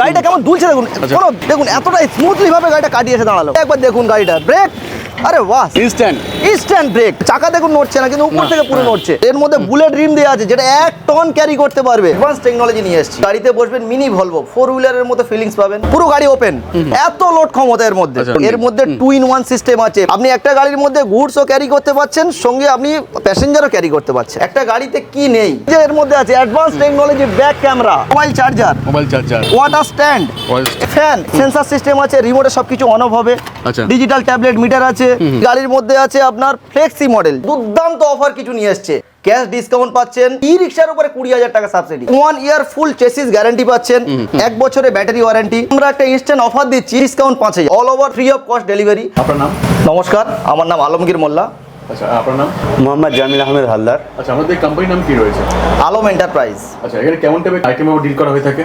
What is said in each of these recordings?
গাড়িটা কেমন দুলছে দেখুন। আচ্ছা। কোনো দেখুন এতটা স্মুথলি ভাবে গাড়িটা কাটিয়েছে দাঁড়াল। একবার দেখুন গাড়িটা ব্রেক আরে বাহ। ইনস্ট্যান্ট ইনস্ট্যান্ট ব্রেক চাকা দেখুন নড়ছে না কিন্তু উপর থেকে পুরো। নড়ছে। এর মধ্যে বুলেট রিম দেওয়া আছে যেটা এক টন ক্যারি করতে পারবে। অ্যাডভান্স টেকনোলজি নিয়ে এসেছি। গাড়িতে বসবেন মিনি ভলভো ফোর হুইলারের মতো ফিলিংস পাবেন। পুরো গাড়ি ওপেন এত লোড ক্ষমতা এর মধ্যে। আচ্ছা। এর মধ্যে টু ইন ওয়ান সিস্টেম আছে। আপনি একটা গাড়ির মধ্যে গুডসও ক্যারি করতে পারছেন সঙ্গে আপনি প্যাসেঞ্জারও ক্যারি করতে পারছেন একটা গাড়িতে কি নেই? যে এর মধ্যে আছে advance technology back camera mobile charger mobile charger water stand fan sensor system আছে রিমোটে সবকিছু অন অফ হবে। ডিজিটাল ট্যাবলেট মিটার আছে। গাড়ির মধ্যে আছে আপনার ফ্লেক্সি মডেল। দুর্দান্ত অফার কিছু নিয়ে এসছে। ক্যাশ ডিসকাউন্ট পাচ্ছেন ই রিক্সার উপরে কুড়ি হাজার টাকা subsidy one year full chassis guarantee পাচ্ছেন এক বছরের ব্যাটারি ওয়ারেন্টি আমরা একটা ইনস্ট্যান্ট অফার দিচ্ছি ডিসকাউন্ট পাঁচ হাজার। All over free of cost delivery আপনার নাম? নমস্কার আমার নাম আলমগীর মোল্লা। আচ্ছা আপনার নাম? মোহাম্মদ জামিল আহমেদ হালদার। আচ্ছা আমাদের কোম্পানির নাম কি রয়েছে? আলম এন্টারপ্রাইজ আচ্ছা এখানে কেমন টাইপের আইটেম ডিল করা হয়ে থাকে?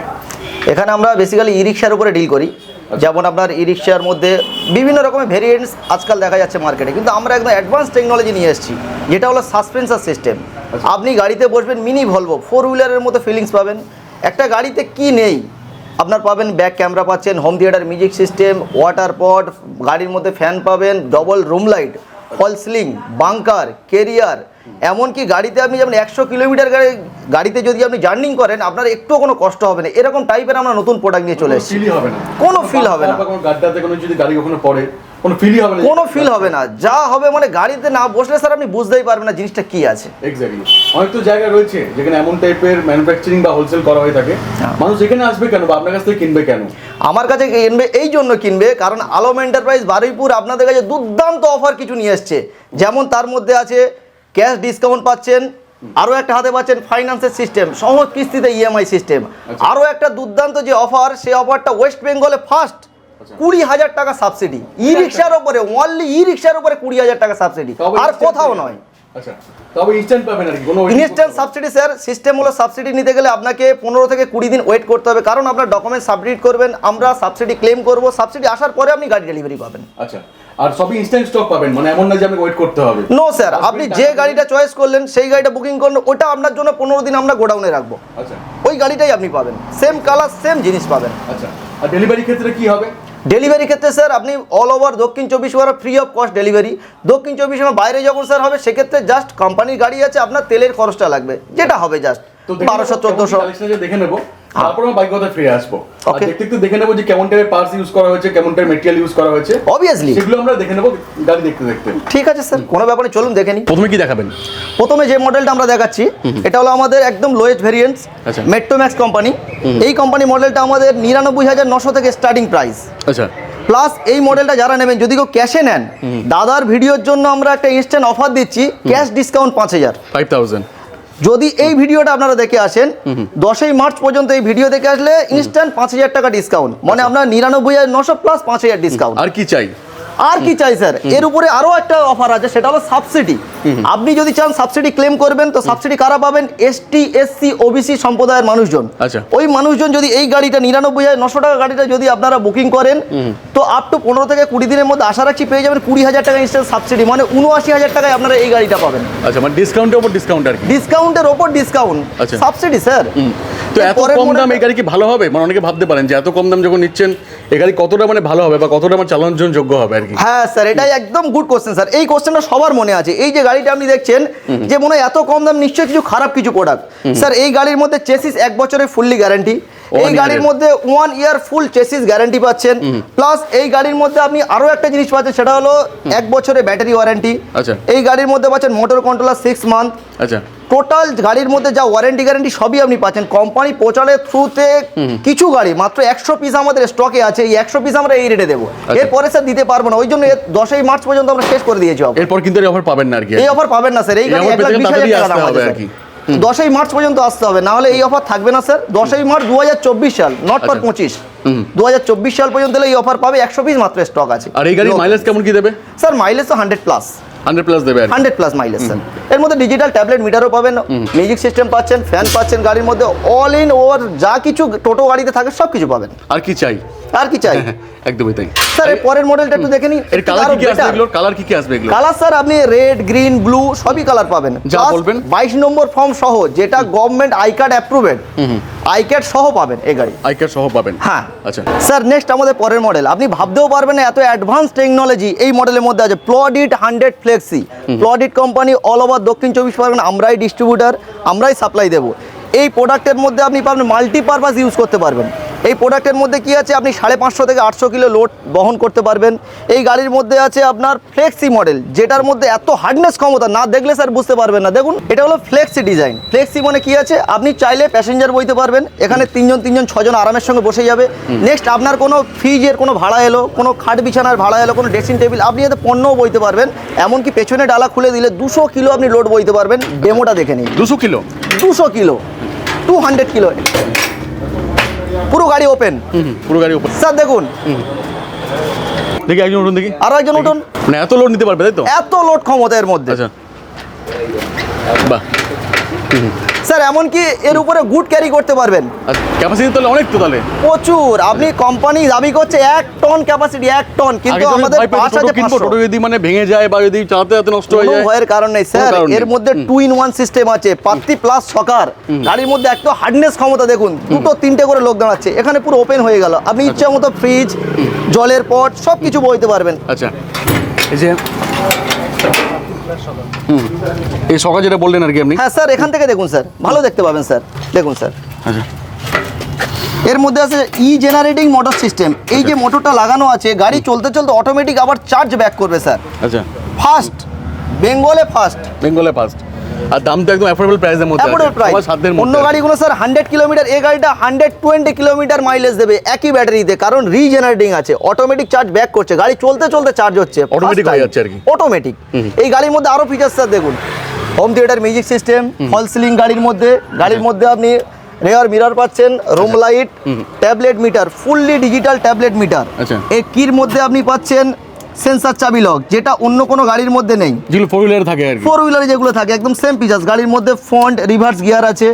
এখানে আমরা বেসিক্যালি ই রিক্সার উপরে ডিল করি। যেমন আপনার ই রিক্সার মধ্যে বিভিন্ন রকমের ভেরিয়েন্টস আজকাল দেখা যাচ্ছে মার্কেটে কিন্তু আমরা একদম অ্যাডভান্স টেকনোলজি নিয়ে এসেছি যেটা হলো সাসপেন্সার সিস্টেম আপনি গাড়িতে বসবেন মিনি ভলভো ফোর হুইলারের মতো ফিলিংস পাবেন। একটা গাড়িতে কি নেই আপনার পাবেন ব্যাক ক্যামেরা পাচ্ছেন home theatre music system water pot গাড়ির মধ্যে ফ্যান পাবেন double room light fall ceiling bunker carrier এমনকি গাড়িতে আপনি যেমন একশো কিলোমিটার গাড়ি গাড়িতে যদি আপনি জার্নিং করেন আপনার একটু কোনো কষ্ট হবে না। এরকম টাইপের আমরা নতুন প্রোডাক্ট নিয়ে চলে এসেছি। কোনো ফিল হবে না। গাড্ডাতে কোনো যদি গাড়ি কখনো পড়ে কোনো ফিলই হবে না কোনো ফিল হবে না। যা হবে মানে গাড়িতে না বসলে স্যার আপনি বুঝতেই পারবেন না জিনিসটা কি আছে। এক্স্যাক্টলি অনেক তো জায়গা রয়েছে যেখানে এমন টাইপের ম্যানুফ্যাকচারিং বা হোলসেল করা হয়ে থাকে। হ্যাঁ। মানুষ এখানে আসবে কেন বা আপনার কাছ থেকে কিনবে কেন? আমার কাছে কিনবে এই জন্য কিনবে কারণ আলম এন্টারপ্রাইজ বারুইপুর আপনাদের কাছে দুর্দান্ত অফার কিছু নিয়ে এসছে। যেমন তার মধ্যে আছে ক্যাশ ডিসকাউন্ট পাচ্ছেন আরও একটা হাতে পাচ্ছেন ফাইন্যান্সের সিস্টেম সহজ কিস্তিতে ইএমআই সিস্টেম আচ্ছা। আরও একটা দুর্দান্ত যে অফার সেই অফারটা ওয়েস্ট বেঙ্গলে ফার্স্ট। কুড়ি হাজার টাকা সাবসিডি ই রিক্সার উপরে ওনলি ই রিক্সার উপরে কুড়ি হাজার টাকা সাবসিডি আর কোথাও নয়। ইনস্ট্যান্ট। সাবসিডি স্যার সিস্টেম হলো সাবসিডি নিতে গেলে আপনাকে পনেরো থেকে কুড়ি দিন ওয়েট করতে হবে। কারণ আপনার ডকুমেন্ট সাবমিট করবেন আমরা সাবসিডি ক্লেম করব। সাবসিডি আসার পরে আপনি গাড়ি ডেলিভারি পাবেন। আচ্ছা আর সবই ইনস্ট্যান্ট স্টক পাবেন মানে এমন না যে ওয়েট করতে হবে। নো স্যার আপনি যে গাড়িটা চয়েস করলেন সেই গাড়িটা বুকিং করলেন ওটা আপনার জন্য পনেরো দিন আমরা গোডাউনে রাখব। আচ্ছা। ওই গাড়িটাই আপনি পাবেন। সেম কালার সেম জিনিস পাবেন। আচ্ছা আর ডেলিভারি ক্ষেত্রে কি হবে? ডেলিভারি ক্ষেত্রে স্যার আপনি all over Dakshin Chobbish Pargana free of cost delivery Dakshin Chobbish Pargana বাইরে যখন স্যার হবে সেক্ষেত্রে জাস্ট কোম্পানির গাড়ি আছে আপনার তেলের খরচটা লাগবে যেটা হবে জাস্ট বারোশো চোদ্দোশো। দেখে নেব। তারপর আমরা বাইক কথা ফিরে আসব। Okay. দেখতে একটু দেখে নেব যে কেমন টাইপের পার্টস ইউজ করা হয়েছে কেমন টাইপের মেটেরিয়াল ইউজ করা হয়েছে। অবভিয়াসলি সেগুলো আমরা দেখে নেব গাড়ি দেখতে দেখতে ঠিক আছে স্যার কোনো ব্যাপারে চলুন দেখে নিই। প্রথমে কি দেখাবেন? প্রথমে যে মডেলটা আমরা দেখাচ্ছি এটা হলো আমাদের একদম লোয়েস্ট ভেরিয়েন্টস আচ্ছা। মেট্রোম্যাক্স কোম্পানি এই কোম্পানি মডেলটা আমাদের নিরানব্বই হাজার নশো থেকে স্টার্টিং প্রাইস আচ্ছা। প্লাস এই মডেলটা যারা নেবেন যদি কেউ ক্যাশে নেন দাদার ভিডিওর জন্য আমরা একটা ইনস্ট্যান্ট অফার দিচ্ছি ক্যাশ ডিসকাউন্ট পাঁচ হাজার। ফাইভ থাউজেন্ড যদি এই ভিডিওটা আপনারা দেখে আসেন দশই মার্চ পর্যন্ত এই ভিডিও দেখে আসলে ইনস্ট্যান্ট পাঁচ হাজার টাকা ডিসকাউন্ট মানে আপনার নিরানব্বই হাজার নশো প্লাস পাঁচ হাজার ডিসকাউন্ট আর কি চাই? আর কি চাই স্যার? এর উপরে আরও একটা অফার আছে সেটা হলো সাবসিডি আপনি যদি চান সাবসিডি ক্লেম করবেন তো সাবসিডি কারা পাবেন? এসটি এসসি ওবিসি সম্প্রদায়ের মানুষজন। আচ্ছা। ওই মানুষজন যদি এই গাড়িটা নিরানব্বই হাজার নশো টাকা গাড়িটা যদি আপনারা বুকিং করেন তো আপ টু পনেরো থেকে কুড়ি দিনের মধ্যে আশা রাখছি পেয়ে যাবেন কুড়ি হাজার টাকা ইনস্ট্যান্ট সাবসিডি মানে উনআশি হাজার টাকায় আপনারা এই গাড়িটা পাবেন। আচ্ছা মানে ডিসকাউন্টের ওপর ডিসকাউন্ট আর ডিসকাউন্টের ওপর ডিসকাউন্ট। Subsidy sir. এত কম দাম এই গাড়ি কি ভালো হবে? মানে অনেকে ভাবতে পারেন যে এত কম দাম যখন নিচ্ছেন এই গাড়ি কতটা মানে ভালো হবে বা কতটা মানে চালানোর জন্য যোগ্য হবে আর কি? হ্যাঁ স্যার এটাই একদম গুড কোশ্চেন স্যার। এই কোশ্চেনটা সবার মনে আছে। এই যে গাড়িটা আপনি দেখছেন যে মনে হয় এত কম দাম নিশ্চয়ই কিছু খারাপ কিছু প্রোডাক্ট স্যার এই গাড়ির মধ্যে চেসিস এক বছরের ফুললি গ্যারান্টি এই গাড়ির মধ্যে one year full chassis guarantee পাচ্ছেন। প্লাস এই গাড়ির মধ্যে আপনি আরও একটা জিনিস পাচ্ছেন সেটা হলো এক বছরের ব্যাটারি ওয়ারেন্টি আচ্ছা। এই গাড়ির মধ্যে পাচ্ছেন মোটর কন্ট্রোলার সিক্স মান্থ আচ্ছা। টোটাল গাড়ির মধ্যে যা ওয়ারেন্টি গ্যারেন্টি সবই আপনি পাচ্ছেন। কোম্পানি পোর্টালের থ্রুতে কিছু গাড়ি মাত্র একশো পিস আমাদের স্টকে আছে এই একশো পিস আমরা এই রেটে দেবো। আচ্ছা। এরপরে স্যার দিতে পারব না ওই জন্য দশই মার্চ পর্যন্ত আমরা শেষ করে দিয়েছি এরপর কিন্তু এই অফার পাবেন না আর কি। এই অফার পাবেন না স্যার এই গাড়ি এক লাখ বিশ হাজার টাকা দাম আছে আর কি। স্যার। দশই মার্চ পর্যন্ত আসতে হবে না হলে এই অফার থাকবে না স্যার দশই মার্চ দু হাজার চব্বিশ সাল নট ফর আচ্ছা। পঁচিশ। দু সাল পর্যন্ত এই অফার পাবে একশো পিস মাত্র স্টক আছে। আর এই গাড়ির মাইলেজ কেমন কি দেবে? স্যার মাইলেজ তো হান্ড্রেড প্লাস হান্ড্রেড প্লাস দেবে। হান্ড্রেড প্লাস মাইলেজ স্যার এর মধ্যে ডিজিটাল ট্যাবলেট মিটারও পাবেন মিউজিক সিস্টেম পাচ্ছেন ফ্যান পাচ্ছেন গাড়ির মধ্যে অল ইন ওভার যা কিছু টোটো গাড়িতে থাকে সব কিছু পাবেন। আর কি চাই? আর কি চাই? একদমই তাই। স্যার এর পরের মডেলটা একটু দেখে নিন এর কালার কি কি আসবে এগুলোর? কালার কি কি আসবে এগুলো কালার স্যার আপনি রেড গ্রিন ব্লু সবই কালার পাবেন। যা বলবেন। বাইশ নম্বর ফর্ম সহ যেটা government I card approved I card সহ পাবেন এই গাড়ি। আইকার সহ পাবেন? হ্যাঁ। আচ্ছা। স্যার নেক্সট আমাদের পরের মডেল আপনি ভাবতেও পারবেন না এত অ্যাডভান্স টেকনোলজি এই মডেলের মধ্যে আছে। প্লডিট hundred flexi প্লডিট company all over Dakshin Chobbish Pargana আমরাই ডিস্ট্রিবিউটার আমরাই সাপ্লাই দেবো। এই প্রোডাক্টের মধ্যে আপনি পাবেন মাল্টিপারপাস ইউজ করতে পারবেন। এই প্রোডাক্টের মধ্যে কি আছে? আপনি সাড়ে পাঁচশো থেকে আটশো কিলো লোড বহন করতে পারবেন। এই গাড়ির মধ্যে আছে আপনার ফ্লেক্সি মডেল যেটার মধ্যে এত হার্ডনেস ক্ষমতা না দেখলে স্যার বুঝতে পারবেন না। দেখুন এটা হলো ফ্লেক্সি ডিজাইন। ফ্লেক্সি মানে কি আছে? আপনি চাইলে প্যাসেঞ্জার বইতে পারবেন। এখানে তিনজন তিনজন ছজন আরামের সঙ্গে বসে যাবে। নেক্সট আপনার কোনো ফ্রিজের কোনো ভাড়া এলো কোনো খাট বিছানার ভাড়া এলো কোনো ড্রেসিং টেবিল আপনি এতে পণ্যও বইতে পারবেন। এমনকি পেছনে ডালা খুলে দিলে দুশো কিলো আপনি লোড বইতে পারবেন। ডেমোটা দেখে নিন। দুশো কিলো? দুশো কিলো। Two hundred kilo. পুরো গাড়ি ওপেন পুরো গাড়ি ওপেন স্যার দেখুন। দেখি একজন উঠুন দেখি। আরও একজন উঠুন। মানে এত লোড নিতে পারবে তাই তো? এত লোড ক্ষমতা এর মধ্যে। আচ্ছা। বাহ। স্যার এমনকি এর উপরে গুড ক্যারি করতে পারবেন। আচ্ছা ক্যাপাসিটি তাহলে অনেক তো তাহলে। প্রচুর। আপনি কোম্পানি দাবি করছে এক টন ক্যাপাসিটি এক টন কিন্তু আমাদের পাঁচ আছে কিনবো, টোটো যদি মানে ভেঙে যায় বা যদি চালাতে চালাতে নষ্ট হয়ে যায় ভয়ের কারণ নেই স্যার। এর মধ্যে টু ইন ওয়ান সিস্টেম আছে পাত্তি প্লাস সকার। গাড়ির মধ্যে একটু হার্ডনেস ক্ষমতা দেখুন। দুটো তিনটে করে লোক দাঁড়াচ্ছে। এখানে পুরো ওপেন হয়ে গেল। আপনি ইচ্ছা মতো ফ্রিজ জলের পট সব কিছু বইতে পারবেন। আচ্ছা। এই যে এই সকাল যেটা বললেন আর কি আপনি? হ্যাঁ স্যার এখান থেকে দেখুন স্যার। ভালো দেখতে পাবেন স্যার। দেখুন স্যার। আচ্ছা। এর মধ্যে আছে ই জেনারেটিং মোটর সিস্টেম এই যে মোটরটা লাগানো আছে গাড়ি চলতে চলতে অটোমেটিক আবার চার্জ ব্যাক করবে স্যার। আচ্ছা। ফার্স্ট বেঙ্গলে ফাস্ট বেঙ্গলে ফার্স্ট আর দাম তো একদম অ্যাফোর্ডেবল প্রাইসের মধ্যে। অ্যাফোর্ডেবল প্রাইস সাধ্যের অন্য গাড়িগুলো স্যার হান্ড্রেড কিলোমিটার এই গাড়িটা হান্ড্রেড টোয়েন্টি কিলোমিটার মাইলেজ দেবে একই ব্যাটারিতে কারণ রিজেনারেটিং আছে অটোমেটিক চার্জ ব্যাক করছে গাড়ি চলতে চলতে চার্জ হচ্ছে Automatic হয়ে যাচ্ছে আর কি। অটোমেটিক এই গাড়ির মধ্যে আরও ফিচার্স স্যার দেখুন। Home theatre music system fall ceiling গাড়ির মধ্যে গাড়ির মধ্যে আপনি রেয়ার মিরর পাচ্ছেন room light tablet meter fully digital tablet meter আচ্ছা। এই কির মধ্যে আপনি পাচ্ছেন সেন্সার চাবি লক যেটা অন্য কোনো গাড়ির মধ্যে নেই। যেগুলো ফোর হুইলার থাকে আর ফোর হুইলারে যেগুলো থাকে একদম সেম ফিচার্স গাড়ির মধ্যে ফ্রন্ট রিভার্স গিয়ার আছে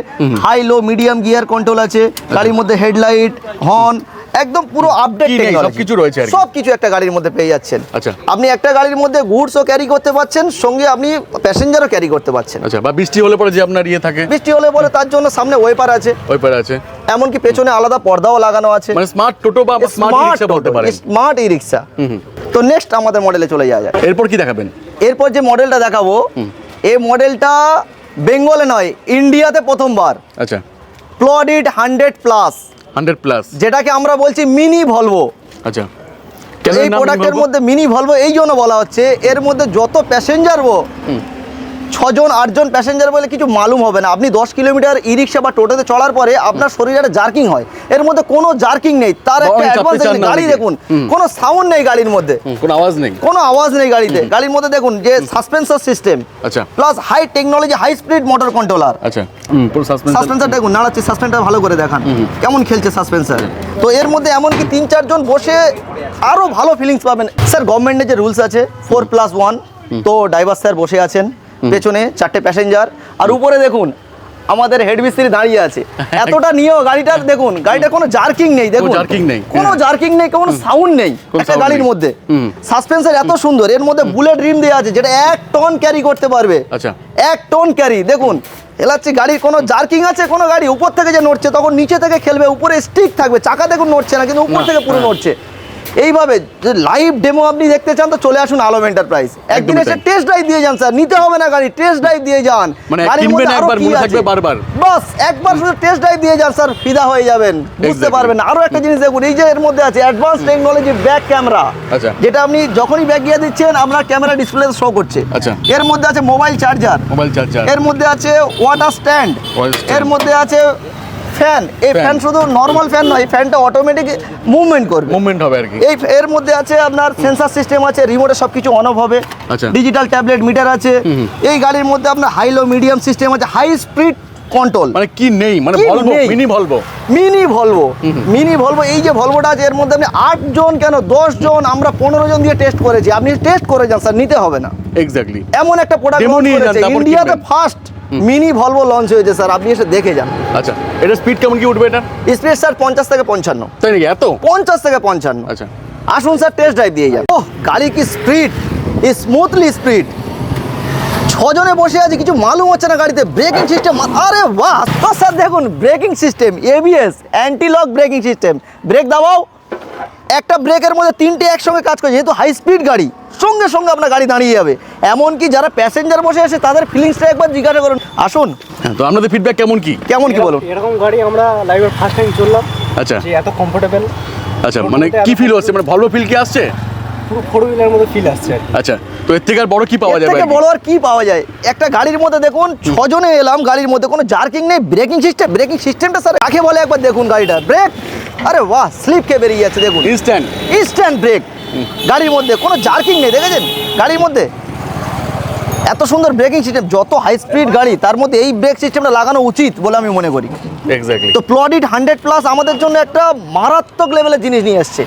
high low medium gear control আছে গাড়ির মধ্যে হেডলাইট হর্ন একদম পুরো আপডেট সবকিছু রয়েছে আর সব কিছু একটা গাড়ির মধ্যে পেয়ে যাচ্ছেন। আচ্ছা। আপনি একটা গাড়ির মধ্যে গুডসও ক্যারি করতে পারছেন সঙ্গে আপনি প্যাসেঞ্জারও ক্যারি করতে পারছেন আচ্ছা বা বৃষ্টি হলে পরে যে আপনার ইয়ে থাকে। বৃষ্টি হলে পরে তার জন্য সামনে ওয়েপার আছে। ওই পারে আছে। এমনকি পেছনে আলাদা পর্দাও লাগানো আছে। মানে স্মার্ট টোটো বা স্মার্ট রিক্সা বলতে পারেন। স্মার্ট ই রিক্সা তো নেক্সট আমাদের মডেলে চলে যাওয়া যায় এরপর কি দেখাবেন? এরপর যে মডেলটা দেখাবো এই মডেলটা বেঙ্গলে নয় ইন্ডিয়াতে প্রথমবার। আচ্ছা। প্লডিড হান্ড্রেড প্লাস হান্ড্রেড প্লাস যেটাকে আমরা বলছি মিনি ভলভো আচ্ছা। এই প্রোডাক্টের মধ্যে মিনি ভলভো এই জন্য বলা হচ্ছে এর মধ্যে যত প্যাসেঞ্জার ছজন আটজন প্যাসেঞ্জার বলে কিছু মালুম হবে না। আপনি দশ কিলোমিটার ই রিক্সা বা টোটোতে চড়ার পরে আপনার শরীরে একটা জার্কিং হয়। এর মধ্যে কোনো জার্কিং নেই। তার একটা অ্যাডভান্স গাড়ি দেখুন কোনো সাউন্ড নেই গাড়ির মধ্যে। কোনো আওয়াজ নেই। কোনো আওয়াজ নেই গাড়িতে। গাড়ির মধ্যে দেখুন যে সাসপেন্সার সিস্টেম আচ্ছা। Plus high technology high speed motor controller আচ্ছা। সাসপেন্সার দেখুন নাড়াচ্ছে সাসপেন্সার ভালো করে দেখান। কেমন খেলছে সাসপেন্সার তো এর মধ্যে এমনকি তিন চারজন বসে আরও ভালো ফিলিংস পাবেন। স্যার গভর্নমেন্টের যে রুলস আছে ফোর প্লাস ওয়ান তো ড্রাইভার স্যার বসে আছেন। পেছনে চারটে প্যাসেঞ্জার আর উপরে দেখুন আমাদের হেড মিস্ত্রি দাঁড়িয়ে আছে এতটা নিয়েও গাড়িটা দেখুন গাড়িটা কোনো জার্কিং নেই দেখুন jerking নেই। কোনো হ্যাঁ। জার্কিং নেই কোনো সাউন্ড নেই একটা গাড়ির মধ্যে। সাসপেন্সার এত সুন্দর এর মধ্যে বুলেট রিম দেওয়া আছে যেটা এক টন ক্যারি করতে পারবে আচ্ছা। এক টন ক্যারি দেখুন এলাচ্ছি গাড়ির কোনো জার্কিং আছে কোনো গাড়ি উপর থেকে যে নড়ছে তখন নিচে থেকে খেলবে উপরে স্টিক থাকবে চাকা দেখুন নড়ছে না কিন্তু উপর থেকে পুরো হ্যাঁ। নড়ছে এইভাবে যে লাইভ ডেমো আপনি দেখতে চান তো চলে আসুন আলম এন্টারপ্রাইজ একদিন এসে টেস্ট ড্রাইভ দিয়ে যান স্যার। নিতে হবে না গাড়ি টেস্ট ড্রাইভ দিয়ে যান। মানে বারবার। বাস একবার শুধু টেস্ট ড্রাইভ দিয়ে যান স্যার ফিদা হয়ে যাবেন। বুঝতে পারবেন। আরও একটা জিনিস দেখুন এই যে এর মধ্যে আছে অ্যাডভান্স টেকনোলজি ব্যাক ক্যামেরা। যেটা আপনি যখনই ব্যাক গিয়ে দিচ্ছেন আপনার ক্যামেরা ডিসপ্লে শো করছে। আচ্ছা। এর মধ্যে আছে মোবাইল চার্জার মোবাইল চার্জার এর মধ্যে আছে ওয়াটার স্ট্যান্ড এর মধ্যে আছে ফ্যান এই ফ্যান। শুধু নর্মাল ফ্যান নয় এই ফ্যানটা অটোমেটিক মুভমেন্ট করবে। মুভমেন্ট হবে আর কি। এই এর মধ্যে আছে আপনার সেন্সার সিস্টেম আছে রিমোটে সব কিছু অন অফ হবে। আচ্ছা। ডিজিটাল ট্যাবলেট মিটার আছে। এই গাড়ির মধ্যে আপনার হাই লো মিডিয়াম সিস্টেম আছে হাই স্পিড কন্ট্রোল মানে কি নেই? মানে Volvo mini Volvo mini Volvo mini Volvo এই যে ভলভোটা আছে এর মধ্যে আপনি আট জন কেন দশ জন আমরা পনেরো জন দিয়ে টেস্ট করেছি। আপনি টেস্ট করে যান স্যার নিতে হবে না। এক্স্যাক্টলি এমন একটা প্রোডাক্ট ইন্ডিয়াতে ফার্স্ট মিনি ভলভো লঞ্চ হয়েছে স্যার। আপনি এসে দেখে যান। আচ্ছা এটা স্পিড কেমন কি উঠবে এটা স্পিড স্যার পঞ্চাশ থেকে পঞ্চান্ন। তাই নাকি? এত? পঞ্চাশ থেকে পঞ্চান্ন। আচ্ছা। আসুন স্যার টেস্ট ড্রাইভ দিয়ে যান ওহ গাড়ি কি স্পিড স্মুথলি স্পিড ছজনে বসে আছে কিছু মালুম হচ্ছে না গাড়িতে। ব্রেকিং সিস্টেম আরে বাহ! তো স্যার দেখুন braking system ABS anti lock braking system brake দাবাও। একটা ব্রেকের মধ্যে তিনটে একসঙ্গে কাজ করে যেহেতু হাই স্পিড গাড়ি। সঙ্গে সঙ্গে আপনার গাড়ি দাঁড়িয়ে যাবে। এমনকি যারা প্যাসেঞ্জার বসে আছে তাদের ফিলিংসটা একবার জিজ্ঞাসা করুন। আসুন। হ্যাঁ তো আপনাদের ফিডব্যাক কেমন কি? কেমন কি বলুন? এরকম গাড়ি আমরা লাইভে ফার্স্ট টাইম চললাম। আচ্ছা। যে এত কমফোর্টেবল আচ্ছা মানে কি ফিল হচ্ছে? মানে ভালো ফিল কি আসছে? পুরো ফোর হুইলার মতো ফিল আসছে আচ্ছা তো এর থেকে আর বড় কি পাওয়া এর যাবে থেকে বড় আর কি পাওয়া যায়? একটা গাড়ির মধ্যে দেখুন ছজনে এলাম গাড়ির মধ্যে কোনো জার্কিং নেই ব্রেকিং সিস্টেম ব্রেকিং সিস্টেমটা স্যার কাকে বলে একবার দেখুন গাড়িটা ব্রেক আরে বাহ স্লিপ কে বেরিয়ে যাচ্ছে দেখুন। ইনস্ট্যান্ট ইনস্ট্যান্ট ব্রেক গাড়ির মধ্যে কোনো জার্কিং নেই দেখেছেন? গাড়ির মধ্যে। এত সুন্দর ব্রেকিং সিস্টেম যত হাই স্পিড গাড়ি তার মধ্যে এই ব্রেক সিস্টেমটা লাগানো উচিত বলে আমি মনে করি। এক্স্যাক্টলি তো প্লডিট হান্ড্রেড প্লাস আমাদের জন্য একটা মারাত্মক লেভেলের জিনিস নিয়ে এসছে।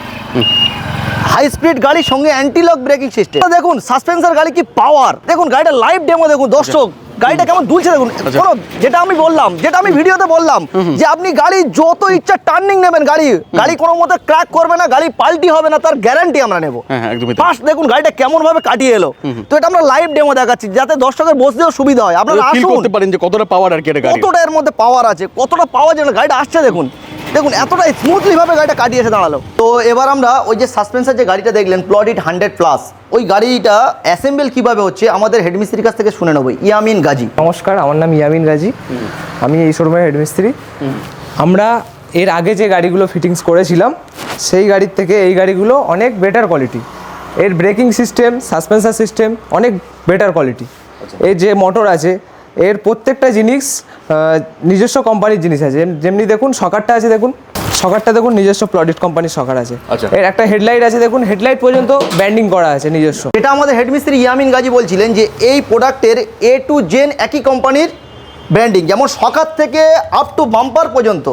হাই স্পিড গাড়ির সঙ্গে অ্যান্টিলক ব্রেকিং সিস্টেম দেখুন সাসপেন্সার গাড়ি কি পাওয়ার দেখুন গাড়িটা লাইভ ডেমো দেখুন দর্শক। গাড়িটা কেমন দুলছে দেখুন। আচ্ছা। যেটা আমি বললাম যেটা আমি ভিডিওতে বললাম যে আপনি গাড়ি যত ইচ্ছা টার্নিং নেবেন গাড়ি গাড়ি কোনো মতে ক্র্যাক করবে না গাড়ি পাল্টি হবে না তার গ্যারান্টি আমরা নেব। হ্যাঁ হ্যাঁ। ফার্স্ট দেখুন গাড়িটা কেমন ভাবে কাটিয়ে এলো। তো এটা আমরা লাইভ ডেমো দেখাচ্ছি যাতে দর্শকের বসতেও সুবিধা হয়। আপনারা আসুন। করতে পারেন যে কতটা পাওয়ার আর কি কতটা এর মধ্যে পাওয়ার আছে কতটা পাওয়ার যেন গাড়িটা আসছে দেখুন। দেখুন এতটা স্মুথলি ভাবে গাড়িটা কাটিয়ে এসে দাঁড়াল। তো এবার আমরা ওই যে সাসপেন্সার যে গাড়িটা দেখলেন প্লডিট হান্ড্রেড প্লাস ওই গাড়িটা অ্যাসেম্বল কীভাবে হচ্ছে আমাদের হেডমিস্ত্রির কাছ থেকে শুনে নেব ইয়ামিন গাজী। নমস্কার আমার নাম ইয়ামিন রাজি আমি এই শোরুমের হেডমিস্ত্রি আমরা এর আগে যে গাড়িগুলো ফিটিংস করেছিলাম সেই গাড়ির থেকে এই গাড়িগুলো অনেক বেটার কোয়ালিটি এর ব্রেকিং সিস্টেম সাসপেন্সার সিস্টেম অনেক বেটার কোয়ালিটি এর যে মোটর আছে এর প্রত্যেকটা জিনিস নিজস্ব কোম্পানির জিনিস আছে। যেমনি দেখুন সকারটা আছে দেখুন। সকারটা দেখুন নিজস্ব প্লডিট কোম্পানির সকার আছে। আচ্ছা। এর একটা হেডলাইট আছে দেখুন হেডলাইট পর্যন্ত ব্যান্ডিং করা আছে নিজস্ব। এটা আমাদের হেডমিস্ত্রি ইয়ামিন গাজী বলছিলেন যে এই প্রোডাক্টের এ টু জেন একই কোম্পানির ব্র্যান্ডিং যেমন সকার থেকে আপ টু বাম্পার পর্যন্ত।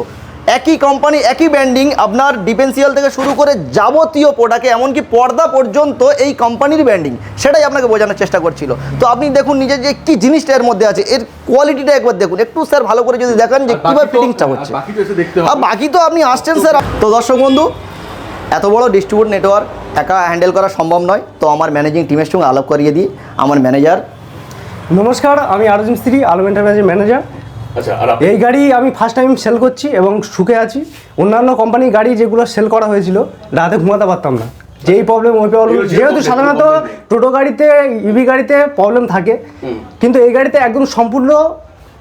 একই কোম্পানি একই ব্র্যান্ডিং আপনার ডিফেন্সিয়াল থেকে শুরু করে যাবতীয় প্রোডাক্টে এমনকি পর্দা পর্যন্ত এই কোম্পানির ব্র্যান্ডিং সেটাই আপনাকে বোঝানোর চেষ্টা করছিল। তো আপনি দেখুন নিজের যে কি জিনিসটা এর মধ্যে আছে এর কোয়ালিটিটা একবার দেখুন। একটু স্যার ভালো করে যদি দেখান যে কীভাবে ফিটিংসটা হচ্ছে। বাকি তো আর বাকি তো আপনি আসছেন স্যার তো দর্শক বন্ধু এত বড় ডিস্ট্রিবিউট নেটওয়ার্ক একা হ্যান্ডেল করা সম্ভব নয়। তো আমার ম্যানেজিং টিমের সঙ্গে আলাপ করিয়ে দিই। আমার ম্যানেজার নমস্কার আমি আরজিম স্ত্রী আলম এন্টারপ্রাইজের ম্যানেজার আচ্ছা আর এই গাড়ি আমি ফার্স্ট টাইম সেল করছি এবং সুখে আছি। অন্যান্য কোম্পানির গাড়ি যেগুলো সেল করা হয়েছিল রাতে ঘুমাতে পারতাম না। যেই প্রবলেম ওই প্রবলেম যেহেতু সাধারণত। টোটো গাড়িতে ইভি গাড়িতে প্রবলেম থাকে কিন্তু এই গাড়িতে একদম সম্পূর্ণ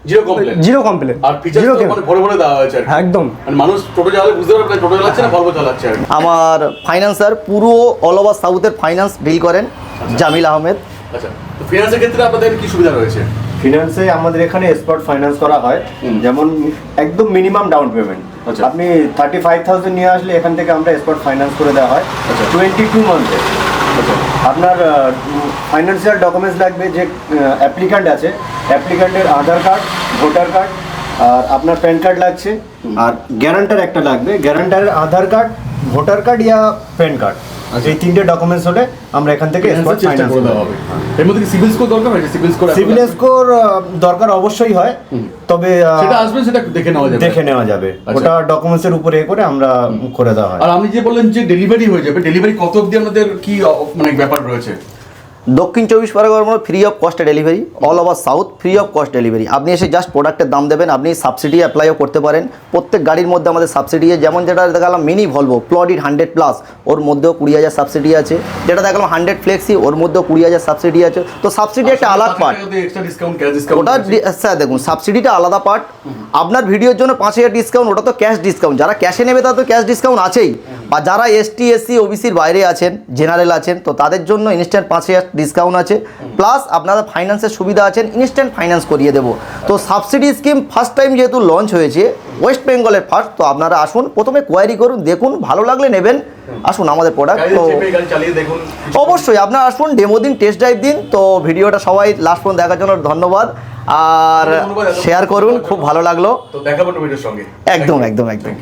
জিরো কমপ্লেন জিরো কমপ্লেন আর ফিচার জিরো ভরে ভরে দেওয়া হয়েছে একদম। মানে মানুষ টোটো চালালে বুঝতে পারবে টোটো চালাচ্ছে না ভলভো চালাচ্ছে আমার ফাইন্যান্সার পুরো অল ওভার সাউথের ফাইন্যান্স ডিল করেন জামিল আহমেদ। আচ্ছা। তো ফিনান্সের ক্ষেত্রে আপনাদের কি সুবিধা রয়েছে? ফিনান্সে আমাদের এখানে স্পট ফাইন্যান্স করা হয়। যেমন একদম মিনিমাম ডাউন পেমেন্ট। আপনি থার্টি ফাইভ থাউজেন্ড নিয়ে আসলে এখান থেকে আমরা স্পট ফাইন্যান্স করে দেওয়া হয়। টোয়েন্টি টু মান্থে আপনার ফাইন্যান্সিয়াল ডকুমেন্টস লাগবে যে অ্যাপ্লিক্যান্ট আছে। অ্যাপ্লিক্যান্টের আধার কার্ড ভোটার কার্ড আর আপনার প্যান কার্ড লাগছে। আর গ্যারান্টার একটা লাগবে। গ্যারান্টারের আধার কার্ড ভোটার কার্ড ইয়া প্যান কার্ড। এই তিনটে ডকুমেন্টস হলে আমরা এখান থেকে চেষ্টা ফাইন্যান্স করে দেওয়া হবে। এর মধ্যে কি সিভিল স্কোর দরকার হয়েছে সিভিল স্কোর সিভিল স্কোর দরকার অবশ্যই হয়। তবে সেটা আসবে সেটা দেখে নেওয়া যাবে। দেখে নেওয়া যাবে। ওটা ডকুমেন্টস এর উপরে করে আমরা করে দেওয়া হয়। আর আপনি যে বললেন যে ডেলিভারি হয়ে যাবে ডেলিভারি কত অবধি আমাদের কি মানে ব্যাপার রয়েছে? দক্ষিণ চব্বিশ পরগনার মধ্যে free of কস্টে delivery all over south free of cost delivery আপনি এসে জাস্ট প্রোডাক্টের দাম দেবেন আপনি সাবসিডি অ্যাপ্লাইও করতে পারেন। প্রত্যেক গাড়ির মধ্যে আমাদের সাবসিডি যেমন যেটা দেখালাম মিনি ভলভো প্লডিট হান্ড্রেড প্লাস ওর মধ্যেও কুড়ি হাজার সাবসিডি আছে। যেটা দেখালাম হান্ড্রেড ফ্লেক্সি ওর মধ্যেও কুড়ি হাজার সাবসিডি আছে। তো সাবসিডি একটা আলাদা পার্ট ওটা স্যার দেখুন সাবসিডিটা আলাদা পার্ট আপনার ভিডিওর জন্য পাঁচ হাজার ডিসকাউন্ট ওটা তো ক্যাশ ডিসকাউন্ট যারা ক্যাশে নেবে তাদের তো ক্যাশ ডিসকাউন্ট আছেই। বা যারা এসটি এসসি ওবিসির বাইরে আছেন জেনারেল আছেন তো তাদের জন্য ইনস্ট্যান্ট পাঁচ হাজার ডিসকাউন্ট আছে। প্লাস আপনারা ফাইন্যান্সের সুবিধা আছেন ইনস্ট্যান্ট ফাইন্যান্স করিয়ে দেবো। তো সাবসিডি স্কিম ফার্স্ট টাইম যেহেতু লঞ্চ হয়েছে ওয়েস্ট বেঙ্গলের ফার্স্ট তো আপনারা আসুন প্রথমে কোয়ারি করুন দেখুন ভালো লাগলে নেবেন। আসুন আমাদের প্রোডাক্ট তো অবশ্যই আপনারা আসুন ডেমো দিন টেস্ট ড্রাইভ দিন তো ভিডিওটা সবাই লাস্ট পর্যন্ত দেখার জন্য ধন্যবাদ। আর শেয়ার করুন খুব ভালো লাগল। তো দেখাবো সঙ্গে। একদম একদম একদম।